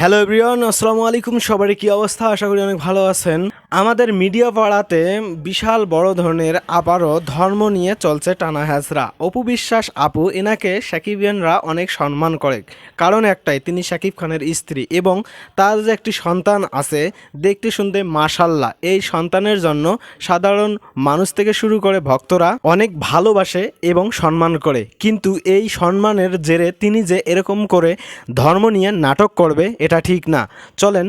Hello everyone আসসালামু আলাইকুম সবারই কি অবস্থা? আশা করি অনেক ভালো আছেন। আমাদের মিডিয়া পাড়াতে বিশাল বড় ধরনের আবারও ধর্ম নিয়ে চলছে টানা হ্যাচরা অপু বিশ্বাস আপু এনাকে সাকিবিয়ানরা অনেক সম্মান করে। কারণ একটাই, তিনি শাকিব খানের স্ত্রী এবং তার যে একটি সন্তান আছে, দেখতে শুনতে মাশাল্লাহ। এই সন্তানের জন্য সাধারণ মানুষ থেকে শুরু করে ভক্তরা অনেক ভালোবাসে এবং সম্মান করে। কিন্তু এই সম্মানের জেরে তিনি যে এরকম করে ধর্ম নিয়ে নাটক করবে, এটা ঠিক না। চলেন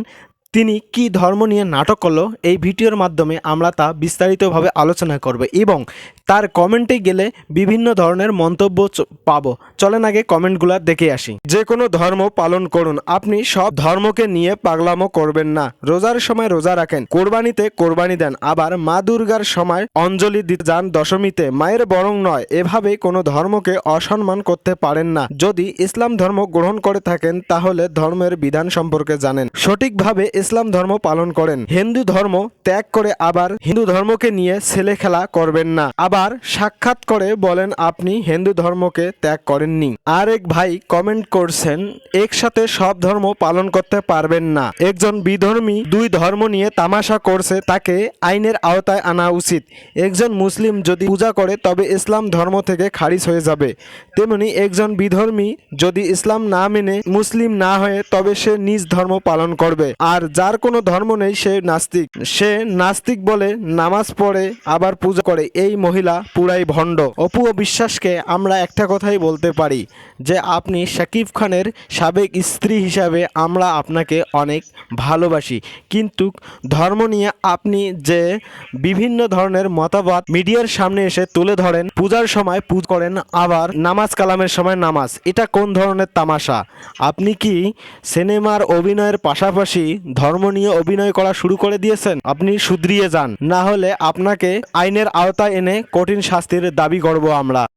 তিনি কি ধর্ম নিয়ে নাটক করল, এই ভিডিওর মাধ্যমে আমরা তা বিস্তারিতভাবে আলোচনা করব এবং তার কমেন্টে গেলে বিভিন্ন ধরনের মন্তব্য পাবো। চলেন আগে কমেন্টগুলো দেখে আসি। যে কোনো ধর্ম পালন করুন। আপনি সব ধর্মকে নিয়ে পাগলামো করবেন না। রোজার সময় রোজা রাখেন। কোরবানিতে কোরবানি দেন। আবার মা দুর্গার সময় অঞ্জলি দিতে যান দশমীতে। মায়ের বরং নয়, এভাবে কোনো ধর্মকে অসম্মান করতে পারেন না। যদি ইসলাম ধর্ম গ্রহণ করে থাকেন, তাহলে ধর্মের বিধান সম্পর্কে জানেন। সঠিকভাবে ইসলাম ধর্ম পালন করেন। হিন্দু ধর্ম ত্যাগ করে আবার হিন্দু ধর্মকে নিয়ে ছেলে খেলা করবেন না। আবার সাক্ষাৎ করে বলেন, আপনি হিন্দু ধর্মকে ত্যাগ করেননি। আর এক ভাই কমেন্ট করছেন, একসাথে সব ধর্ম পালন করতে পারবেন না। একজন বিধর্মী দুই ধর্ম নিয়ে তামাশা করছে, তাকে আইনের আওতায় আনা উচিত। একজন মুসলিম যদি পূজা করে, তবে ইসলাম ধর্ম থেকে খারিজ হয়ে যাবে। তেমনি একজন বিধর্মী যদি ইসলাম না মেনে মুসলিম না হয়ে, তবে সে নিজ ধর্ম পালন করবে। আর যার কোনো ধর্ম নেই, সে নাস্তিক। সে নাস্তিক বলে নামাজ পড়ে, আবার পূজা করে। এই মহিলা পুরাই ভণ্ড। অপু বিশ্বাসকে আমরা একটা কথাই বলতে পারি, যে আপনি শাকিব খানের সাবেক স্ত্রী হিসাবে আমরা আপনাকে অনেক ভালোবাসি। কিন্তু ধর্ম নিয়ে আপনি যে বিভিন্ন ধরনের মতামত মিডিয়ার সামনে এসে তুলে ধরেন, পূজার সময় পূজ করেন, আবার নামাজ কালামের সময় নামাজ, এটা কোন ধরনের তামাশা? আপনি কি সিনেমার অভিনয়ের পাশাপাশি ধর্ম নিয়ে অভিনয় করা শুরু করে দিয়েছেন। আপনি শুধরিয়ে যান। না হলে আপনাকে আইনের আওতায় এনে কঠিন শাস্তির দাবি করব আমরা।